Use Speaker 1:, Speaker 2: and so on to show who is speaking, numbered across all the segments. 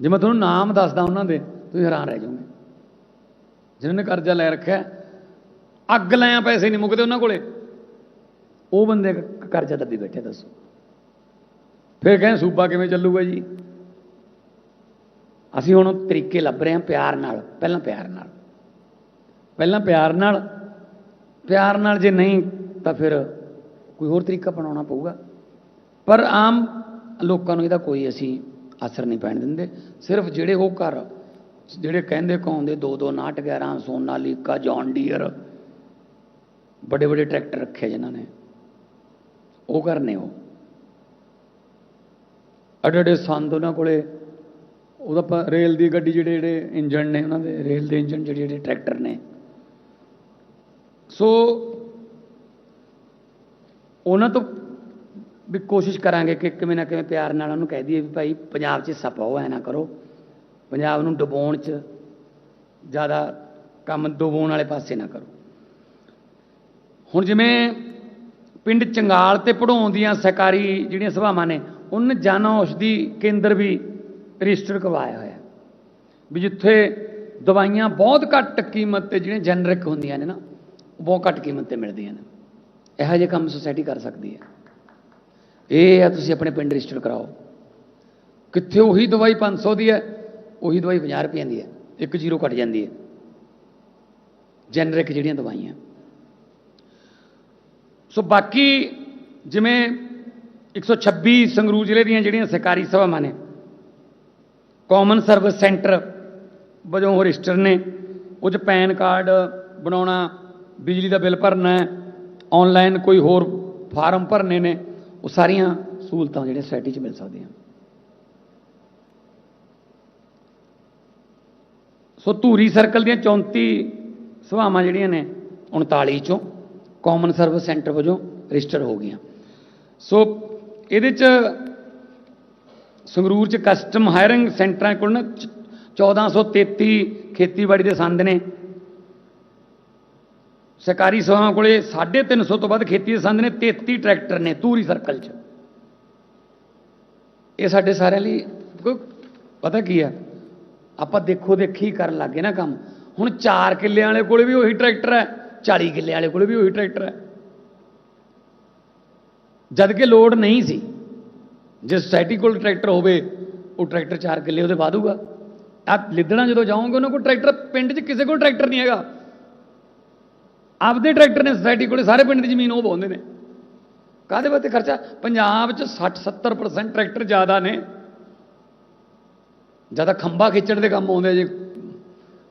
Speaker 1: ਜੇ ਮੈਂ ਤੁਹਾਨੂੰ ਨਾਮ ਦੱਸਦਾ ਉਹਨਾਂ ਦੇ, ਤੁਸੀਂ ਹੈਰਾਨ ਰਹਿ ਜਾਓਗੇ। ਜਿਨ੍ਹਾਂ ਨੇ ਕਰਜ਼ਾ ਲੈ ਰੱਖਿਆ ਅੱਗ ਲਾਇਆ ਪੈਸੇ ਨਹੀਂ ਮੁੱਕਦੇ ਉਹਨਾਂ ਕੋਲੇ। ਉਹ ਬੰਦੇ ਕਰਜ਼ਾ ਦੱਬੀ ਬੈਠੇ, ਦੱਸੋ। ਫਿਰ ਕਹਿੰਦੇ, ਸੂਬਾ ਕਿਵੇਂ ਚੱਲੂਗਾ ਜੀ? ਅਸੀਂ ਹੁਣ ਤਰੀਕੇ ਲੱਭ ਰਹੇ ਹਾਂ ਪਿਆਰ ਨਾਲ, ਪਹਿਲਾਂ ਪਿਆਰ ਨਾਲ। ਪਹਿਲਾਂ ਪਿਆਰ ਨਾਲ ਪਿਆਰ ਨਾਲ ਜੇ ਨਹੀਂ, ਤਾਂ ਫਿਰ ਕੋਈ ਹੋਰ ਤਰੀਕਾ ਅਪਣਾਉਣਾ ਪਊਗਾ। ਪਰ ਆਮ ਲੋਕਾਂ ਨੂੰ ਇਹਦਾ ਕੋਈ ਅਸੀਂ ਅਸਰ ਨਹੀਂ ਪੈਣ ਦਿੰਦੇ। ਸਿਰਫ ਜਿਹੜੇ ਉਹ ਘਰ, ਜਿਹੜੇ ਕਹਿੰਦੇ ਕਹਾਉਂਦੇ ਦੋ ਦੋ ਨਾਟ 11 ਸੋਨਾਲੀਕਾ ਜੌਨ ਡੀਅਰ ਵੱਡੇ ਵੱਡੇ ਟਰੈਕਟਰ ਰੱਖੇ ਜਿਨ੍ਹਾਂ ਨੇ। ਉਹ ਘਰ ਨੇ ਉਹ। ਅੜੇ ਅੜੇ ਸੰਦ ਉਹਨਾਂ ਕੋਲੇ। ਉਹਦਾ ਆਪਾਂ ਰੇਲ ਦੀ ਗੱਡੀ ਜਿਹੜੇ ਜਿਹੜੇ ਇੰਜਣ ਨੇ ਉਹਨਾਂ ਦੇ, ਰੇਲ ਦੇ ਇੰਜਣ ਜਿਹੜੇ ਜਿਹੜੇ ਟਰੈਕਟਰ ਨੇ। ਸੋ, ਉਹਨਾਂ ਤੋਂ ਵੀ ਕੋਸ਼ਿਸ਼ ਕਰਾਂਗੇ ਕਿ ਕਿਵੇਂ ਨਾ ਕਿਵੇਂ ਪਿਆਰ ਨਾਲ ਉਹਨੂੰ ਕਹਿ ਦਈਏ ਵੀ ਭਾਈ ਪੰਜਾਬ 'ਚ ਹਿੱਸਾ ਪਾਓ ਐ ਨਾ ਕਰੋ। ਪੰਜਾਬ ਨੂੰ ਡੁਬਾਉਣ 'ਚ ਜ਼ਿਆਦਾ ਕੰਮ ਡੁਬਾਉਣ ਵਾਲੇ ਪਾਸੇ ਨਾ ਕਰੋ। ਹੁਣ ਜਿਵੇਂ ਪਿੰਡ ਚੰਗਾਲ ਤੇ ਪੜਾਉਣ ਦੀਆਂ ਸਰਕਾਰੀ ਜਿਹੜੀਆਂ ਸਭਾਵਾਂ ਨੇ, ਉਹਨਾਂ ਜਨ ਔਸ਼ਧੀ ਕੇਂਦਰ ਵੀ ਰਜਿਸਟਰ ਕਰਵਾਇਆ ਹੋਇਆ ਵੀ ਜਿੱਥੇ ਦਵਾਈਆਂ ਬਹੁਤ ਘੱਟ ਕੀਮਤ ਤੇ ਜਿਹੜੀਆਂ ਜੈਨਰਿਕ ਹੁੰਦੀਆਂ ਨੇ ਨਾ, ਉਹ ਬਹੁਤ ਘੱਟ ਕੀਮਤ ਤੇ ਮਿਲਦੀਆਂ ਨੇ। ਇਹੋ ਜਿਹੇ ਕੰਮ ਸੁਸਾਇਟੀ ਕਰ ਸਕਦੀ ਹੈ। ਇਹ ਆ ਤੁਸੀਂ ਆਪਣੇ ਪਿੰਡ ਰਜਿਸਟਰ ਕਰਾਓ। ਕਿੱਥੇ ਉਹੀ ਦਵਾਈ 500 ਦੀ ਹੈ, ਉਹੀ ਦਵਾਈ 50 ਰੁਪਏ ਦੀ ਹੈ, ਇੱਕ ਜ਼ੀਰੋ ਘਟ ਜਾਂਦੀ ਹੈ। ਜੈਨਰਿਕ ਜਿਹੜੀਆਂ ਦਵਾਈਆਂ। ਸੋ ਬਾਕੀ ਜਿਵੇਂ 126 ਸੰਗਰੂਰ ਜ਼ਿਲ੍ਹੇ ਦੀਆਂ ਜਿਹੜੀਆਂ ਸਰਕਾਰੀ ਸਭਾਵਾਂ ਨੇ ਕਾਮਨ ਸਰਵਿਸ ਸੈਂਟਰ ਵਜੋਂ ਉਹ ਰਜਿਸਟਰ ਨੇ, ਉਹ 'ਚ ਪੈਨ ਕਾਰਡ ਬਣਾਉਣਾ, ਬਿਜਲੀ ਦਾ ਬਿੱਲ ਭਰਨਾ ਹੈ ਆਨਲਾਈਨ ਕੋਈ ਹੋਰ ਫਾਰਮ ਭਰਨੇ ਨੇ ਉਹ ਸਾਰੀਆਂ ਸਹੂਲਤਾਂ ਜਿਹੜੀਆਂ ਸੋਸਾਇਟੀ 'ਚ ਮਿਲ ਸਕਦੀਆਂ। ਸੋ ਧੂਰੀ ਸਰਕਲ ਦੀਆਂ 34 ਸਭਾਵਾਂ ਜਿਹੜੀਆਂ ਨੇ 39 ਚੋਂ ਕਾਮਨ ਸਰਵਿਸ ਸੈਂਟਰ ਵਜੋਂ ਰਜਿਸਟਰ ਹੋ ਗਈਆਂ। ਸੋ ਇਹਦੇ 'ਚ ਸੰਗਰੂਰ 'ਚ ਕਸਟਮ ਹਾਇਰਿੰਗ ਸੈਂਟਰਾਂ ਕੋਲ ਨਾ ਚ- 1433 ਖੇਤੀਬਾੜੀ ਦੇ ਸੰਦ ਨੇ। ਸਰਕਾਰੀ ਸਭਾਵਾਂ ਕੋਲੇ 350 ਤੋਂ ਵੱਧ ਖੇਤੀ ਦੇ ਸੰਦ ਨੇ 33 ਟਰੈਕਟਰ ਨੇ ਧੂਰੀ ਸਰਕਲ 'ਚ। ਇਹ ਸਾਡੇ ਸਾਰਿਆਂ ਲਈ ਪਤਾ ਕੀ ਆ? ਆਪਾਂ ਦੇਖੋ ਦੇਖੀ ਕਰਨ ਲੱਗੇ ਨਾ ਕੰਮ। ਹੁਣ 4 ਕਿੱਲਿਆਂ ਵਾਲੇ ਕੋਲੇ ਵੀ ਉਹੀ ਟਰੈਕਟਰ ਹੈ 40 ਕਿੱਲਿਆਂ ਵਾਲੇ ਕੋਲੇ ਵੀ ਉਹੀ ਟਰੈਕਟਰ ਹੈ। ਜਦ ਕਿ ਲੋਡ ਨਹੀਂ ਸੀ, ਜੇ ਸੋਸਾਇਟੀ ਕੋਲ ਟਰੈਕਟਰ ਹੋਵੇ, ਉਹ ਟਰੈਕਟਰ 4 ਕਿੱਲੇ ਉਹਦੇ ਵਾਧੂਗਾ ਆਪ ਲਿੱਦਣਾ ਜਦੋਂ ਜਾਓਗੇ, ਉਹਨਾਂ ਕੋਲ ਟਰੈਕਟਰ ਪਿੰਡ 'ਚ ਕਿਸੇ ਕੋਲ ਟਰੈਕਟਰ ਨਹੀਂ ਹੈਗਾ। ਆਪਦੇ ਟਰੈਕਟਰ ਨੇ ਸੋਸਾਇਟੀ ਕੋਲੇ ਸਾਰੇ ਪਿੰਡ ਦੀ ਜ਼ਮੀਨ ਉਹ ਬਾਉਂਦੇ ਨੇ। ਕਾਹਦੇ ਵਾਸਤੇ ਖਰਚਾ? ਪੰਜਾਬ 'ਚ 60 70% ਟਰੈਕਟਰ ਜ਼ਿਆਦਾ ਨੇ। ਜ਼ਿਆਦਾ ਖੰਭਾ ਖਿੱਚਣ ਦੇ ਕੰਮ ਆਉਂਦੇ ਜੇ।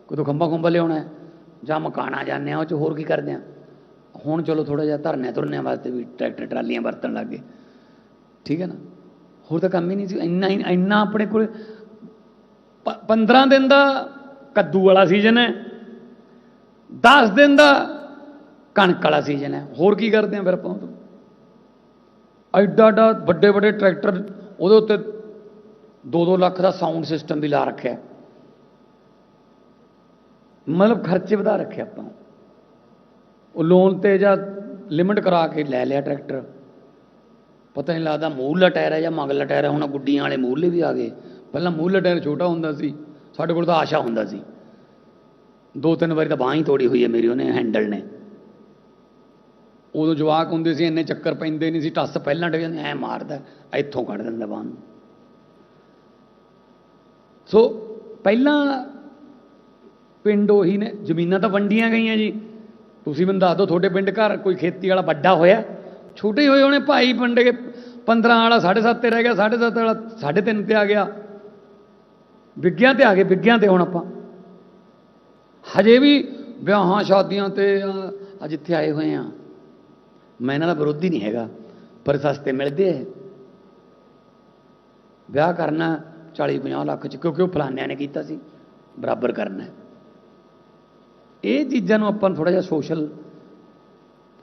Speaker 1: ਕਦੋਂ ਖੰਭਾ ਖੰਭਾ ਲਿਆਉਣਾ ਜਾਂ ਮਕਾਨਾ ਜਾਂਦੇ ਆ, ਉਹ ਚ ਹੋਰ ਕੀ ਕਰਦੇ ਆ। ਹੁਣ ਚਲੋ ਥੋੜਾ ਜਿਹਾ ਧਰਨੇ ਤੁਰਨੇ ਵਾਸਤੇ ਵੀ ਟਰੈਕਟਰ, ਟਰਾਲੀਆਂ ਵਰਤਣ ਲੱਗ ਗਏ। ਠੀਕ ਹੈ ਨਾ? ਹੋਰ ਤਾਂ ਕੰਮ ਹੀ ਨਹੀਂ ਸੀ। ਇੰਨਾ ਹੀ- ਇੰਨਾ ਆਪਣੇ ਕੋਲ 15 ਦਿਨ ਦਾ ਕੱਦੂ ਵਾਲਾ ਸੀਜ਼ਨ ਹੈ। 10 ਦਿਨ ਦਾ ਕਣਕ ਵਾਲਾ ਸੀਜ਼ਨ ਹੈ। ਹੋਰ ਕੀ ਕਰਦੇ ਆ ਫਿਰ ਆਪਾਂ ਉਦੋਂ? ਐਡਾ ਐਡਾ ਵੱਡੇ ਵੱਡੇ ਟਰੈਕਟਰ ਉਹਦੇ ਉੱਤੇ 2-2 ਲੱਖ ਦਾ ਸਾਊਂਡ ਸਿਸਟਮ ਵੀ ਲਾ ਰੱਖਿਆ। ਮਤਲਬ ਖਰਚੇ ਵਧਾ ਰੱਖੇ ਆਪਾਂ। ਉਹ ਲੋਨ ਤੇ ਜਾਂ ਲਿਮਟ ਕਰਾ ਕੇ ਲੈ ਲਿਆ ਟਰੈਕਟਰ। ਪਤਾ ਨਹੀਂ ਲੱਗਦਾ ਮੂਹਰਲਾ ਟਾਇਰ ਹੈ ਜਾਂ ਮਗਰਲਾ ਟਾਇਰ ਹੈ, ਹੁਣ ਗੁੱਡੀਆਂ ਵਾਲੇ ਮੂਹਰਲੇ ਵੀ ਆ ਗਏ। ਪਹਿਲਾਂ ਮੂਹਰਲਾ ਟਾਇਰ ਛੋਟਾ ਹੁੰਦਾ ਸੀ, ਸਾਡੇ ਕੋਲ ਤਾਂ ਆਸ਼ਾ ਹੁੰਦਾ ਸੀ। ਦੋ ਤਿੰਨ ਵਾਰੀ ਤਾਂ ਬਾਂਹ ਹੀ ਤੋੜੀ ਹੋਈ ਹੈ ਮੇਰੀ, ਉਹਨੇ ਹੈਂਡਲ ਨੇ। ਉਦੋਂ ਜਵਾਕ ਹੁੰਦੇ ਸੀ, ਇੰਨੇ ਚੱਕਰ ਪੈਂਦੇ ਨਹੀਂ ਸੀ, ਟੱਸ ਪਹਿਲਾਂ ਡੇ ਐ ਮਾਰਦਾ, ਇੱਥੋਂ ਕੱਢ ਦਿੰਦਾ ਬਾਂਹ ਸੋ ਪਹਿਲਾਂ ਪਿੰਡ ਉਹੀ ਨੇ, ਜ਼ਮੀਨਾਂ ਤਾਂ ਵੰਡੀਆਂ ਗਈਆਂ ਜੀ। ਤੁਸੀਂ ਮੈਨੂੰ ਦੱਸ ਦਿਓ, ਤੁਹਾਡੇ ਪਿੰਡ ਘਰ ਕੋਈ ਖੇਤੀ ਵਾਲਾ ਵੱਡਾ ਹੋਇਆ? ਛੋਟੇ ਹੋਏ ਹੋਣੇ, ਭਾਈ ਵੰਡੇ ਕੇ 15 ਵਾਲਾ 7.5 ਤੇ ਰਹਿ ਗਿਆ 7.5 ਵਾਲਾ 3.5 ਤੇ ਆ ਗਿਆ। ਵਿਗਿਆ ਤੇ ਆ ਗਏ, ਵਿਗਿਆ ਤੇ ਹੁਣ ਆਪਾਂ। ਹਜੇ ਵੀ ਵਿਆਹਾਂ, ਸ਼ਾਦੀਆਂ ਤੇ ਅੱਜ ਇੱਥੇ ਆਏ ਹੋਏ ਆ। ਮੈਂ ਇਹਨਾਂ ਦਾ ਵਿਰੋਧੀ ਨਹੀਂ ਹੈਗਾ, ਪਰ ਸਸਤੇ ਮਿਲਦੇ ਐ ਵਿਆਹ ਕਰਨਾ 40 50 ਲੱਖ ਚ, ਕਿਉਂਕਿ ਉਹ ਫਲਾਨਿਆਂ ਨੇ ਕੀਤਾ ਸੀ, ਬਰਾਬਰ ਕਰਨਾ ਇਹ ਚੀਜ਼ਾਂ ਨੂੰ ਆਪਾਂ ਨੂੰ ਥੋੜਾ ਜਿਹਾ ਸੋਸ਼ਲ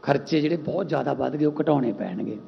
Speaker 1: ਖਰਚੇ ਜਿਹੜੇ ਬਹੁਤ ਜ਼ਿਆਦਾ ਵੱਧ ਗਏ, ਉਹ ਘਟਾਉਣੇ ਪੈਣਗੇ।